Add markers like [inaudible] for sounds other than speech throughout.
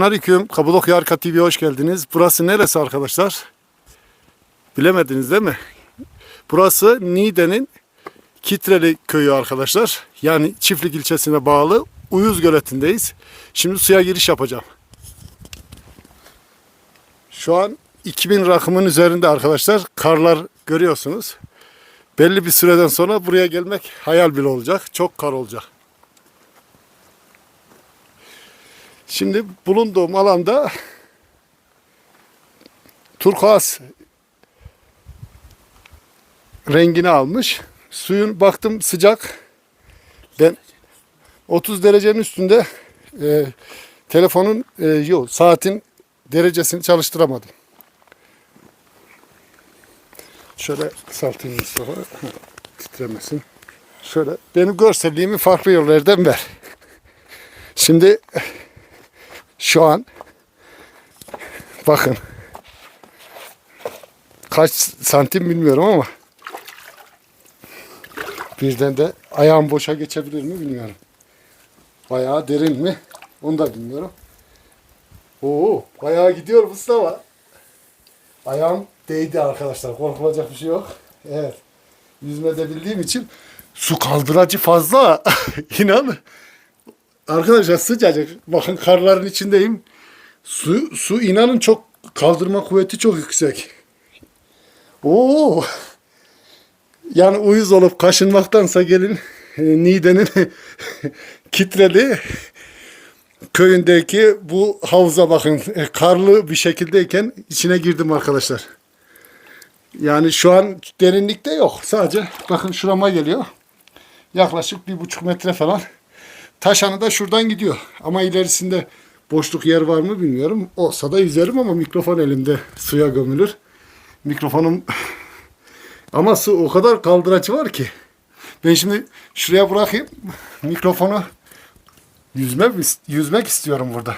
Selamünaleyküm. Kapadokya Arka TV'ye hoş geldiniz. Burası neresi arkadaşlar? Bilemediniz değil mi? Burası Niğde'nin Kitreli köyü arkadaşlar. Yani Çiftlik ilçesine bağlı Uyuz Göleti'ndeyiz. Şimdi suya giriş yapacağım. Şu an 2000 rakımın üzerinde arkadaşlar. Karlar görüyorsunuz. Belli bir süreden sonra buraya gelmek hayal bile olacak. Çok kar olacak. Şimdi bulunduğum alanda turkuaz rengini almış. Suyun baktım sıcak. Ben 30 derecenin üstünde e, telefonun e, yok saatin derecesini çalıştıramadım. Şöyle kısaltayım Mustafa. [laughs] Titremesin. Şöyle benim görselliğimi farklı yollardan ver. [laughs] Şimdi şu an bakın kaç santim bilmiyorum ama birden de ayağım boşa geçebilir mi bilmiyorum. Bayağı derin mi? Onu da bilmiyorum. Oo, bayağı gidiyor Mustafa. Ayağım değdi arkadaşlar. Korkulacak bir şey yok. Evet. Yüzme de bildiğim için su kaldıracı fazla. [laughs] İnan. Arkadaşlar sıcacık. Bakın karların içindeyim. Su, su inanın çok kaldırma kuvveti çok yüksek. Oo. Yani uyuz olup kaşınmaktansa gelin e, Niğde'nin [laughs] kitreli köyündeki bu havuza bakın. E, karlı bir şekildeyken içine girdim arkadaşlar. Yani şu an derinlikte yok. Sadece bakın şurama geliyor. Yaklaşık bir buçuk metre falan. Taşanı da şuradan gidiyor. Ama ilerisinde boşluk yer var mı bilmiyorum. Olsa da yüzerim ama mikrofon elimde suya gömülür. Mikrofonum [laughs] ama su o kadar kaldıraçı var ki. Ben şimdi şuraya bırakayım mikrofonu yüzmek, yüzmek istiyorum burada.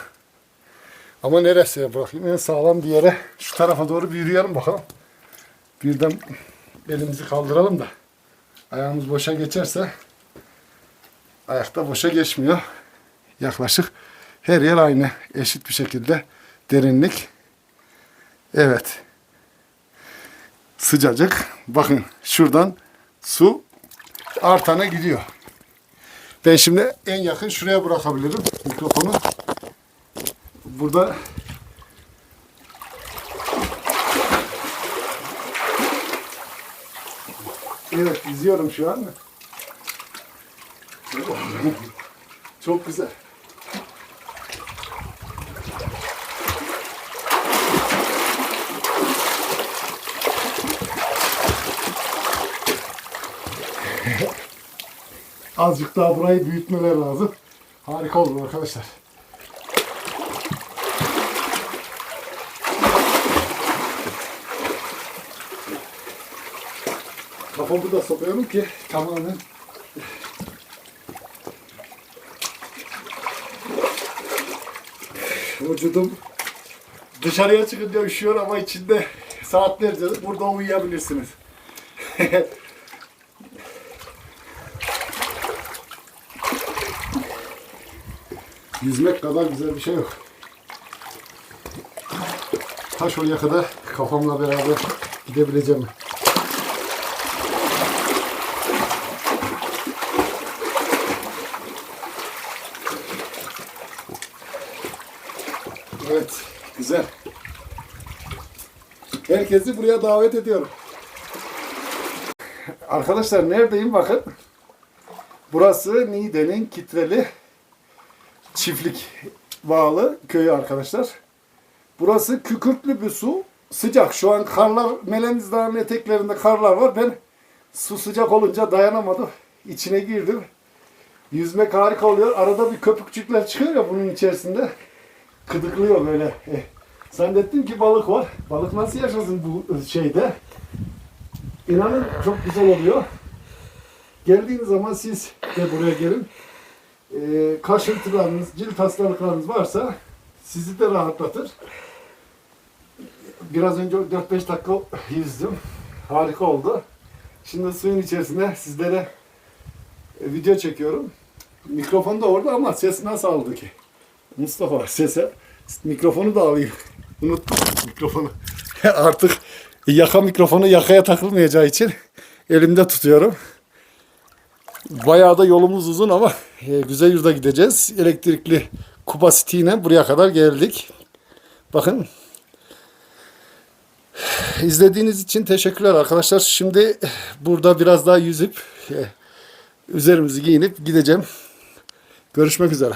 Ama neresi bırakayım? En sağlam bir yere şu tarafa doğru bir yürüyelim bakalım. Birden elimizi kaldıralım da ayağımız boşa geçerse ayakta boşa geçmiyor. Yaklaşık her yer aynı. Eşit bir şekilde derinlik. Evet. Sıcacık. Bakın şuradan su artana gidiyor. Ben şimdi en yakın şuraya bırakabilirim mikrofonu. Burada Evet izliyorum şu an. Çok güzel. Azıcık daha burayı büyütmeler lazım. Harika olur arkadaşlar. Kafamı da sokuyorum ki tamamen vücudum dışarıya çıkınca üşüyor ama içinde saatlerce burada uyuyabilirsiniz. [laughs] Yüzmek kadar güzel bir şey yok. Taş oraya kadar kafamla beraber gidebileceğim. Evet, güzel. Herkesi buraya davet ediyorum. Arkadaşlar neredeyim bakın. Burası Niğde'nin Kitreli çiftlik bağlı köyü arkadaşlar. Burası kükürtlü bir su. Sıcak. Şu an karlar, Meleniz Dağı'nın eteklerinde karlar var. Ben su sıcak olunca dayanamadım. İçine girdim. Yüzmek harika oluyor. Arada bir köpükçükler çıkıyor ya bunun içerisinde. Kıdıklıyor böyle. Eh, zannettim ki balık var. Balık nasıl yaşasın bu şeyde? İnanın çok güzel oluyor. Geldiğiniz zaman siz de buraya gelin e, kaşıntılarınız, cilt hastalıklarınız varsa sizi de rahatlatır. Biraz önce 4-5 dakika yüzdüm. Harika oldu. Şimdi suyun içerisinde sizlere e, video çekiyorum. Mikrofon da orada ama ses nasıl aldı ki? Mustafa sese Mikrofonu da alayım. [laughs] Unuttum mikrofonu. [laughs] Artık yaka mikrofonu yakaya takılmayacağı için elimde tutuyorum. Bayağı da yolumuz uzun ama e, güzel yurda gideceğiz. Elektrikli Kuba City ile buraya kadar geldik. Bakın. İzlediğiniz için teşekkürler arkadaşlar. Şimdi burada biraz daha yüzüp e, üzerimizi giyinip gideceğim. Görüşmek üzere.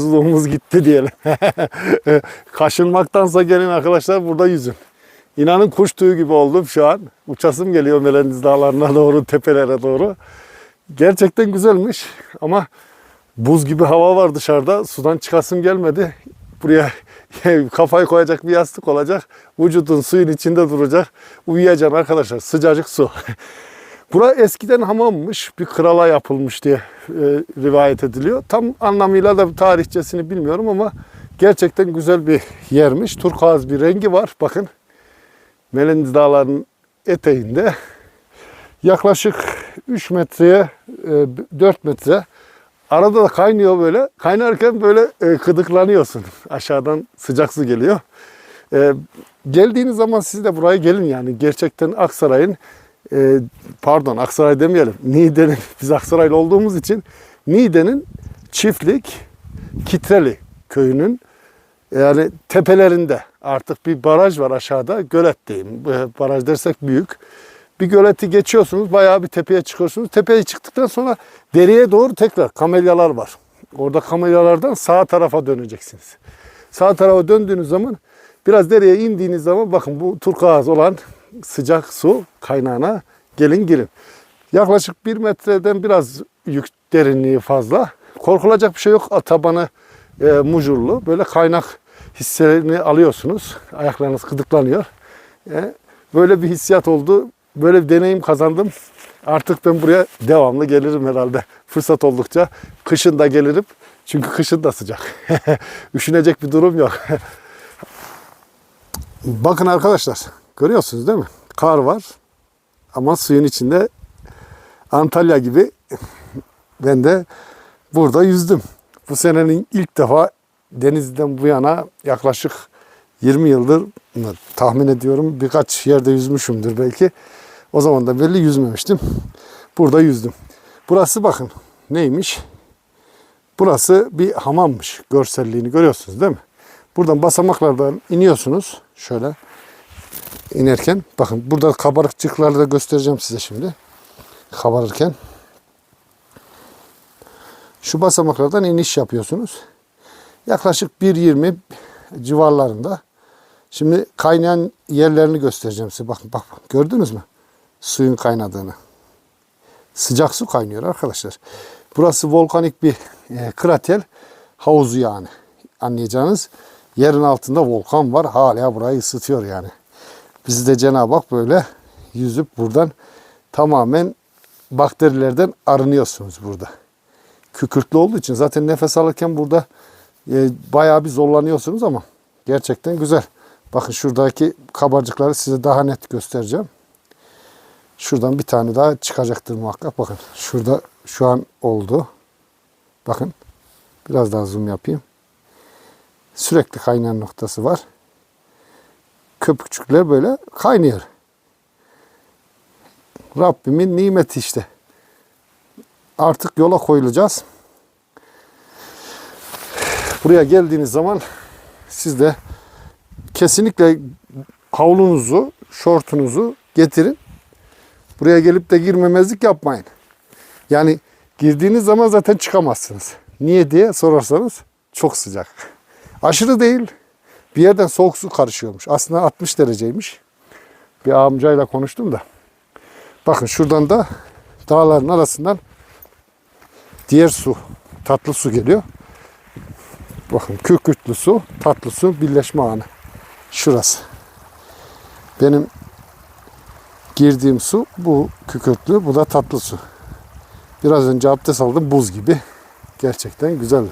Hızlığımız gitti diyelim. [laughs] Kaşınmaktansa gelin arkadaşlar burada yüzün. İnanın kuş tüyü gibi oldum şu an. Uçasım geliyor Meleniz Dağları'na [laughs] doğru, tepelere doğru. Gerçekten güzelmiş ama buz gibi hava var dışarıda. Sudan çıkasım gelmedi. Buraya [laughs] kafayı koyacak bir yastık olacak. Vücudun suyun içinde duracak. Uyuyacaksın arkadaşlar. Sıcacık su. Bura eskiden hamammış. Bir krala yapılmış diye e, rivayet ediliyor. Tam anlamıyla da tarihçesini bilmiyorum ama gerçekten güzel bir yermiş. Turkuaz bir rengi var. Bakın. Meleniz Dağları'nın eteğinde yaklaşık 3 metreye e, 4 metre arada da kaynıyor böyle. Kaynarken böyle e, kıdıklanıyorsun. [laughs] Aşağıdan sıcak su geliyor. E, geldiğiniz zaman siz de buraya gelin yani. Gerçekten Aksaray'ın e, pardon Aksaray demeyelim. Niğde'nin [laughs] biz Aksaraylı olduğumuz için Niğde'nin çiftlik Kitreli köyünün yani tepelerinde artık bir baraj var aşağıda. Gölet diyeyim. Baraj dersek büyük. Bir göleti geçiyorsunuz. Bayağı bir tepeye çıkıyorsunuz. Tepeye çıktıktan sonra deriye doğru tekrar kamelyalar var. Orada kamelyalardan sağ tarafa döneceksiniz. Sağ tarafa döndüğünüz zaman biraz dereye indiğiniz zaman bakın bu turkuaz olan sıcak su kaynağına gelin girin. Yaklaşık bir metreden biraz yük derinliği fazla. Korkulacak bir şey yok. Tabanı e, mucurlu. Böyle kaynak hisselerini alıyorsunuz. Ayaklarınız gıdıklanıyor. E, böyle bir hissiyat oldu. Böyle bir deneyim kazandım. Artık ben buraya devamlı gelirim herhalde. Fırsat oldukça. Kışın da gelirim. Çünkü kışın da sıcak. [laughs] Üşünecek bir durum yok. [laughs] Bakın arkadaşlar. Görüyorsunuz değil mi? Kar var. Ama suyun içinde Antalya gibi ben de burada yüzdüm. Bu senenin ilk defa denizden bu yana yaklaşık 20 yıldır tahmin ediyorum birkaç yerde yüzmüşümdür belki. O zaman da belli yüzmemiştim. Burada yüzdüm. Burası bakın neymiş? Burası bir hamammış. Görselliğini görüyorsunuz değil mi? Buradan basamaklardan iniyorsunuz. Şöyle inerken. Bakın burada kabarıkçıkları da göstereceğim size şimdi. Kabarırken. Şu basamaklardan iniş yapıyorsunuz. Yaklaşık 1.20 civarlarında. Şimdi kaynayan yerlerini göstereceğim size. Bakın bak gördünüz mü? Suyun kaynadığını. Sıcak su kaynıyor arkadaşlar. Burası volkanik bir e, krater havuzu yani. Anlayacağınız yerin altında volkan var. Hala burayı ısıtıyor yani. Bizi de Cenab-ı Hak böyle yüzüp buradan tamamen bakterilerden arınıyorsunuz burada. Kükürtlü olduğu için zaten nefes alırken burada e, bayağı bir zorlanıyorsunuz ama gerçekten güzel. Bakın şuradaki kabarcıkları size daha net göstereceğim. Şuradan bir tane daha çıkacaktır muhakkak. Bakın şurada şu an oldu. Bakın biraz daha zoom yapayım. Sürekli kaynayan noktası var. Köpükçükler böyle kaynıyor. Rabbimin nimeti işte. Artık yola koyulacağız. Buraya geldiğiniz zaman siz de kesinlikle havlunuzu, şortunuzu getirin. Buraya gelip de girmemezlik yapmayın. Yani girdiğiniz zaman zaten çıkamazsınız. Niye diye sorarsanız çok sıcak. Aşırı değil. Bir yerden soğuk su karışıyormuş. Aslında 60 dereceymiş. Bir amcayla konuştum da. Bakın şuradan da dağların arasından diğer su, tatlı su geliyor. Bakın kükürtlü su, tatlı su birleşme anı. Şurası. Benim girdiğim su bu kükürtlü, bu da tatlı su. Biraz önce abdest aldım buz gibi. Gerçekten güzel.